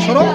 আসরও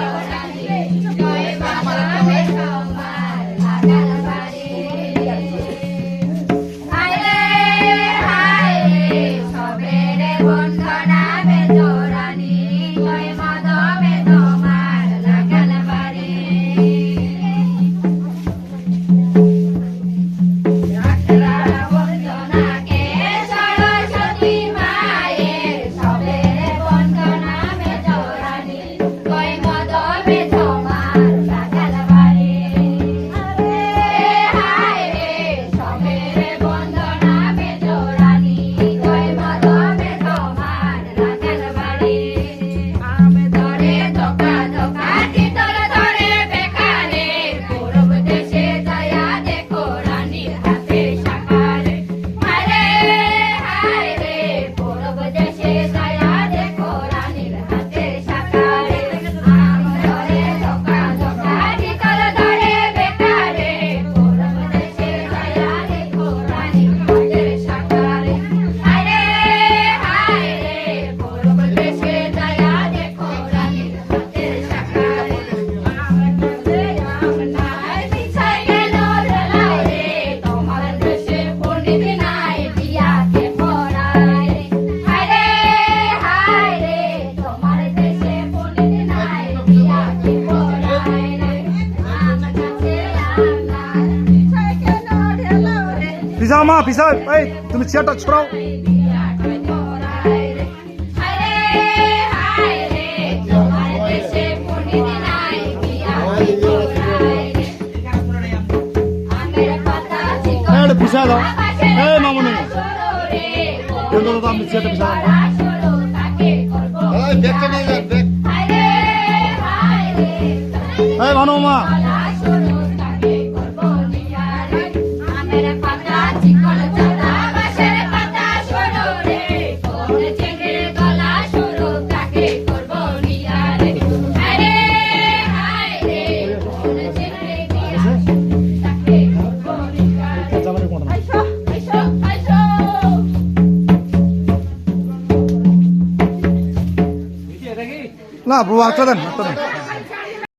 পিছাও মা পিছাও এই তুমি চেয়ারটা ছড়াও। হ্যাঁ এটা পিছা দাও। এই মামুনি। আমি চেয়ারটা পিছা এই ভানু মা। না ব্রো একটা দেন একটা দেন।